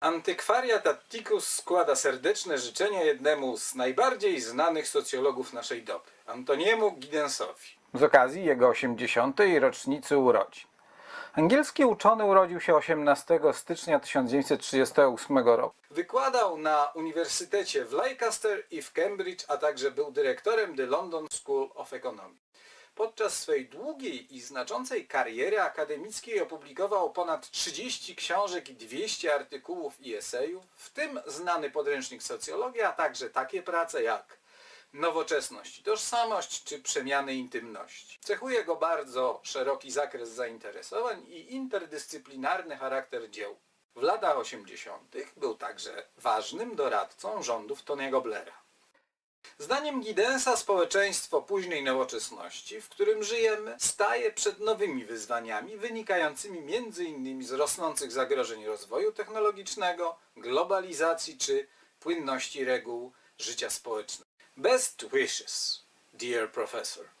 Antykwariat Atticus składa serdeczne życzenia jednemu z najbardziej znanych socjologów naszej doby, Antoniemu Giddensowi. Z okazji jego 80. rocznicy urodzin. Angielski uczony urodził się 18 stycznia 1938 roku. Wykładał na uniwersytecie w Leicester i w Cambridge, a także był dyrektorem The London School of Economics. Podczas swej długiej i znaczącej kariery akademickiej opublikował ponad 30 książek i 200 artykułów i esejów, w tym znany podręcznik socjologii, a także takie prace jak Nowoczesność tożsamość czy przemiany intymności. Cechuje go bardzo szeroki zakres zainteresowań i interdyscyplinarny charakter dzieł. W latach 80. był także ważnym doradcą rządów Tony'ego Blaira. Zdaniem Giddensa społeczeństwo późnej nowoczesności, w którym żyjemy, staje przed nowymi wyzwaniami wynikającymi m.in. z rosnących zagrożeń rozwoju technologicznego, globalizacji czy płynności reguł życia społecznego. Best wishes, dear professor.